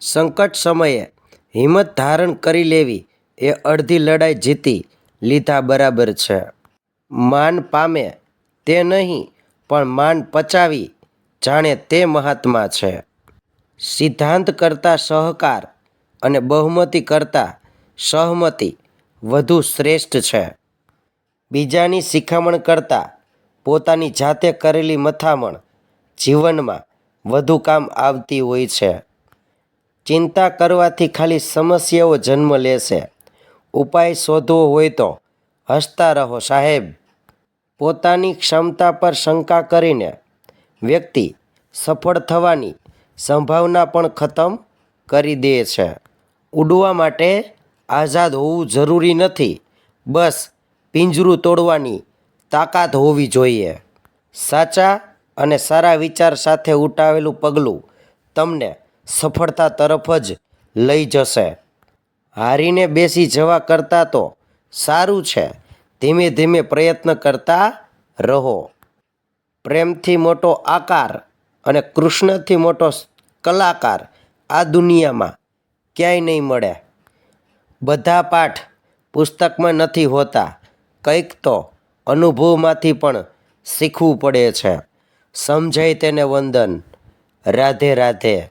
સંકટ સમયે હિંમત ધારણ કરી લેવી એ અડધી લડાઈ જીતી લીધા બરાબર છે. માન પામે તે નહીં, પણ માન પચાવી જાણે તે મહાત્મા છે. સિદ્ધાંત કરતાં સહકાર અને બહુમતી કરતાં સહમતિ વધુ શ્રેષ્ઠ છે. બીજાની શિખામણ કરતાં પોતાની જાતે કરેલી મથામણ જીવનમાં વધુ કામ આવતી હોય છે. ચિંતા કરવાથી ખાલી સમસ્યાઓ જન્મ લેશે ઉપાય શોધવો હોય તો હસતા રહો સાહેબ. પોતાની ક્ષમતા પર શંકા કરીને વ્યક્તિ સફળ થવાની સંભાવના પણ ખતમ કરી દે છે. ઉડવા માટે આઝાદ હોવું જરૂરી નથી. બસ પિંજરું તોડવાની તાકાત હોવી જોઈએ. સાચા અને સારા વિચાર સાથે ઉઠાવેલું પગલું તમને સફળતા તરફ જ લઈ જશે. હારીને બેસી જવા કરતાં તો સારું છે. ધીમે ધીમે પ્રયત્ન કરતા રહો. પ્રેમથી મોટો આકાર અને કૃષ્ણથી મોટો કલાકાર આ દુનિયામાં ક્યાંય નહીં મળે. બધા પાઠ પુસ્તકમાં નથી હોતા. કંઈક તો અનુભવમાંથી પણ શીખવું પડે છે. સમજાય તેને વંદન. રાધે રાધે.